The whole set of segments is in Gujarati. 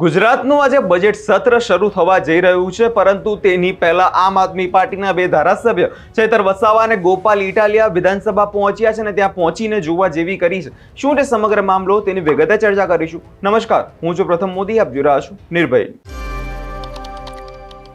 ગુજરાતનું આજે બજેટ સત્ર શરૂ થવા જઈ રહ્યું છે, પરંતુ તેની પહેલા આમ આદમી પાર્ટીના બે ધારાસભ્ય ચેતર વસાવા અને ગોપાલ ઇટાલિયા વિધાનસભા પહોંચ્યા છે અને ત્યાં પહોંચીને જોવા જેવી કરી છે. શું તે સમગ્ર મામલો તેની વિગતે ચર્ચા કરીશું. નમસ્કાર, હું છું પ્રથમ મોદી, આપ જોઈ છું નિર્ભય.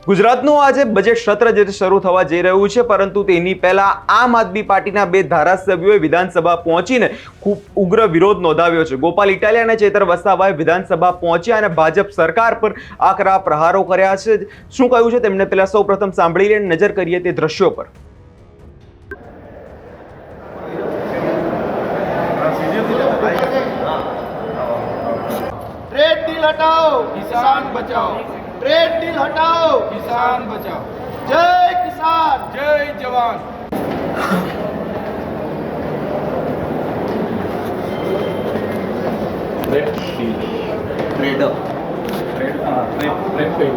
ગુજરાતનું આજે બજેટ સત્ર જે શરૂ થવા જઈ રહ્યું છે, પરંતુ તેની પહેલા આમ આદમી પાર્ટીના બે ધારાસભ્યોએ વિધાનસભા પહોંચીને ખૂબ ઉગ્ર વિરોધ નોંધાવ્યો છે. ગોપાલ ઇટાલિયા અને ચેતર વસાવાએ વિધાનસભા પહોંચ્યા અને ભાજપ સરકાર પર આકરા પ્રહારો કર્યા છે. શું કહ્યું છે તેમને પહેલા સૌ પ્રથમ સાંભળી લઈને નજર કરીએ તે દ્રશ્યો પર. ટ્રેડ ડીલ હટાવો. કિસાન બચાવો. જય કિસાન. જય જવાન. Trade deal. Trade trade trade pay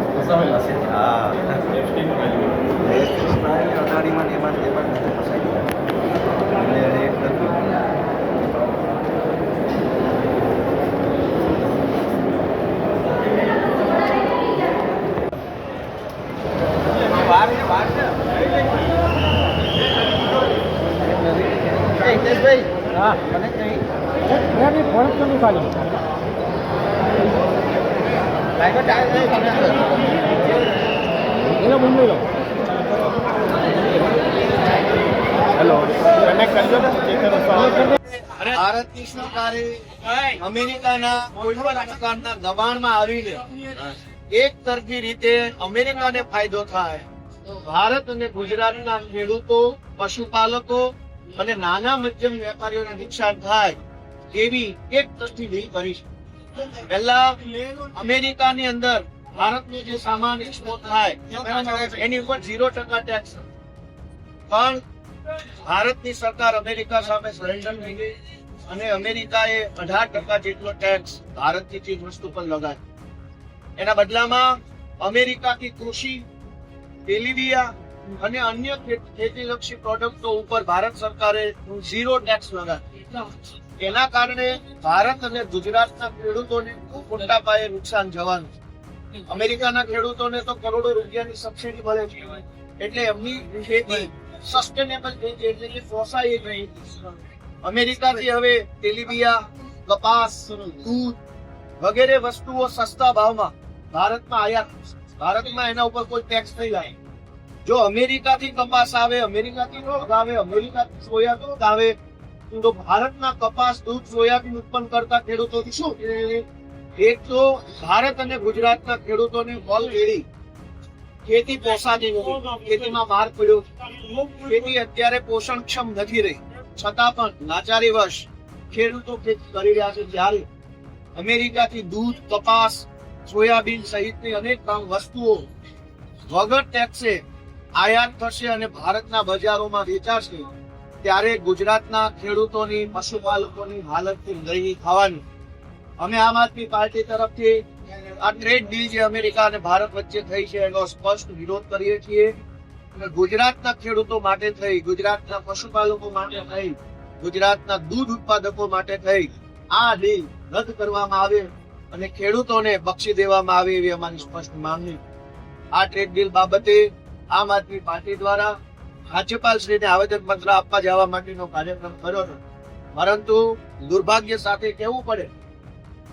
હા. એફટી નો વેલ્યુ એફટી સ્ટાઈલ અડાડીમાં એમાં એમાં ફસાઈ ગયા હેલો તમે કરજો ને ભારતની સરકારે અમેરિકાના કોઈ પણ પ્રકારના આવીને એક તરફી રીતે અમેરિકાને ફાયદો થાય ભારત અને ગુજરાતના ખેડૂતો, પશુપાલકો અને નાના મધ્યમ વેપારીઓને નુકસાન થાય એવી એક તરફી ડીલ કરી પહેલા અમેરિકાની અંદર ભારતનો જે સામાન એક્સપોર્ટ થાય, એની ઉપર ઝીરો ટકા ટેક્સ પણ ભારતની સરકાર અમેરિકા સામે સરેન્ડર થઈ ગઈ અને અમેરિકાએ અઢાર ટકા જેટલો ટેક્સ ભારતની ચીજ વસ્તુ પર લગાવ્યો. એના બદલામાં અમેરિકાથી કૃષિ તેલીબિયા અને અન્ય ખેતીલક્ષી પ્રોડક્ટો ઉપર ભારત સરકારે ઝીરો ટેક્સ લગાવ્યો એના કારણે ભારત અને ગુજરાતના ખેડૂતોને ખૂબ મોટા પાયે નુકસાન જવાનું. અમેરિકાના ખેડૂતોને તો કરોડો રૂપિયાની સબસિડી મળે છે એટલે એમની ખેતી સસ્ટેનેબલ થઈ છે એટલે કે નહીં અમેરિકાથી હવે તેલીબિયા કપાસ, દૂધ વગેરે વસ્તુઓ સસ્તા ભાવમાં ભારતમાં આયાત. ભારતમાં એના ઉપર કોઈ ટેક્સ નહીં લાગે જો અમેરિકાથી કપાસ આવે, અમેરિકાથી દૂધ આવે અમેરિકાથી સોયાબીન આવે તો ભારતના કપાસ, દૂધ, સોયાબીન ઉત્પન્ન કરતા ખેડૂતો શું એક તો ભારત અને ગુજરાતના ખેડૂતોને ઓલરેડી ખેતી પોસાતી ખેતીમાં માર પડ્યો. ખેતી અત્યારે પોષણક્ષમ નથી રહી. છતાં પણ લાચારી વર્ષ ખેડૂતો ખેતી કરી રહ્યા છે. જ્યારે અમેરિકાથી દૂધ, કપાસ સોયાબીન સહિતની અનેક વસ્તુઓ વગર ટેક્સે આયાત થશે અને ભારતના બજારોમાં વેચાશે, ત્યારે ગુજરાતના ખેડૂતોની, પશુપાલકોની હાલત દયનીય થવાની. અમે આમ આદમી પાર્ટી તરફથી આ ટ્રેડ ડીલ જે અમેરિકા અને ભારત વચ્ચે થઈ છે, એનો સ્પષ્ટ વિરોધ કરીએ છીએ. ગુજરાતના ખેડૂતો માટે થઈ, ગુજરાતના પશુપાલકો માટે થઈ, ગુજરાતના દૂધ ઉત્પાદકો માટે થઈ, આ ડીલ રદ કરવામાં આવે અને ખેડૂતોને બક્ષી દેવામાં આવે એવી અમારી સ્પષ્ટ માંગણી. આ ટ્રેડ ડીલ બાબતે આમ આદમી પાર્ટી દ્વારા રાજ્યપાલ શ્રીને આવેદન પત્ર આપવા જવા માટેનો કાર્યક્રમ કર્યો હતો. પરંતુ દુર્ભાગ્ય સાથે કહેવું પડે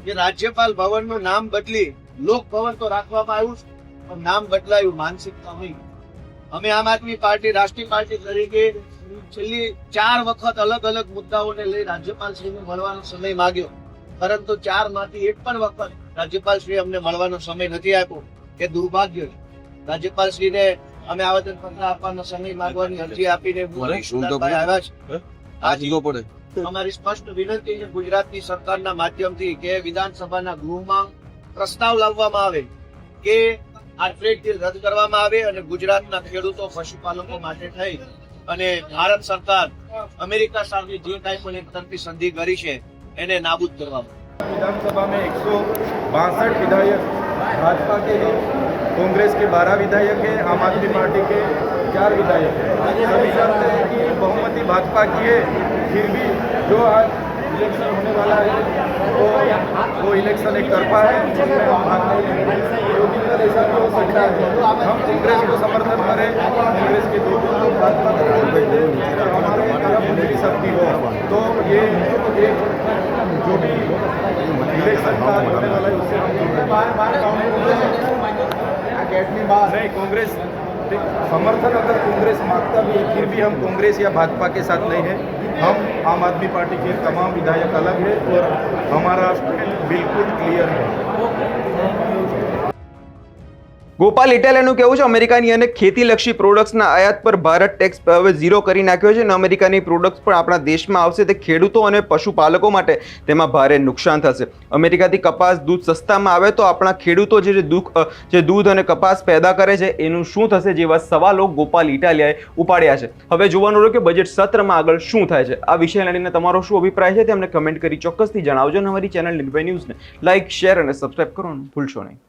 કે રાજ્યપાલ ભવનનું નામ બદલી લોક ભવન તો રાખવામાં આવ્યું છે, પણ નામ બદલાયું માનસિકતા નહીં અમે આમ આદમી પાર્ટી રાષ્ટ્રીય પાર્ટી તરીકે છેલ્લી ચાર વખત અલગ અલગ મુદ્દાઓને લઈ રાજ્યપાલ શ્રીને મળવાનો સમય માંગ્યો. પરંતુ ચારમાંથી એક પણ વખત રાજ્યપાલ શ્રી અમને મળવાનો સમય નથી આપ્યો. એ દુર્ભાગ્ય છે. રાજ્યપાલ શ્રીને અમે આવેદન પત્ર આપવાનો સમય માંગવાની અરજી આપીને આવ્યા છે. આજીવો પડે. અમારી સ્પષ્ટ વિનંતી છે ગુજરાતની સરકારના માધ્યમથી કે વિધાનસભાના ગૃહમાં પ્રસ્તાવ લાવવામાં આવે કે આ ટ્રેડ ડીલ રદ કરવામાં આવે અને ગુજરાતના ખેડૂતો પશુપાલકો માટે થઈ. અને ભારત સરકાર અમેરિકા સાથે જે કાંઈ પણ એક તરફી સંધિ કરી છે એને નાબૂદ કરવામાં विधानसभा में एक सौ बासठ विधायक भाजपा के हैं कांग्रेस के बारह विधायक हैं आम आदमी पार्टी के चार विधायक हैं सभी जानते हैं कि बहुमति भाजपा की है फिर भी जो आज इलेक्शन होने वाला है वो वो इलेक्शन एक तरफा है जिसमें हम भाजपा योगी का ऐसा भी हो सकता है हम कांग्रेस को समर्थन करें कांग्रेस के जो भी लोग भाजपा को वोट देते हैं, अगर हमारे तरफ उनकी शक्ति हो तो ये एक जो भी इलेक्शन होने वाला है कांग्रेस समर्थन अगर कांग्रेस माँगता भी है, फिर भी हम कांग्रेस या भाजपा के साथ नहीं है। हम आम आदमी पार्टी के तमाम विधायक अलग है और हमारा बिल्कुल क्लियर है। ગોપાલ, ઇટાલિયાનું કહેવું છે? અમેરિકાની અને ખેતીલક્ષી પ્રોડક્ટ્સના આયાત પર ભારત ટેક્સ હવે ઝીરો કરી નાખ્યો છે અને અમેરિકાની પ્રોડક્ટ્સ પણ આપણા દેશમાં આવશે તે ખેડૂતો અને પશુપાલકો માટે તેમાં ભારે નુકસાન થશે. અમેરિકાથી કપાસ દૂધ સસ્તામાં આવે તો આપણા ખેડૂતો જે દુઃખ જે દૂધ અને કપાસ પેદા કરે છે એનું શું થશે જેવા સવાલો ગોપાલ, ઇટાલિયાએ ઉપાડ્યા છે. હવે જોવાનું રહ્યું કે બજેટ સત્રમાં આગળ શું થાય છે. આ વિષય લઈને તમારો શું અભિપ્રાય છે તે અમને કમેન્ટ કરી ચોક્કસથી જણાવજો અને અમારી ચેનલ નિર્ભય ન્યૂઝને લાઇક શેર અને સબસ્ક્રાઇબ કરવાનું ભૂલશો નહીં.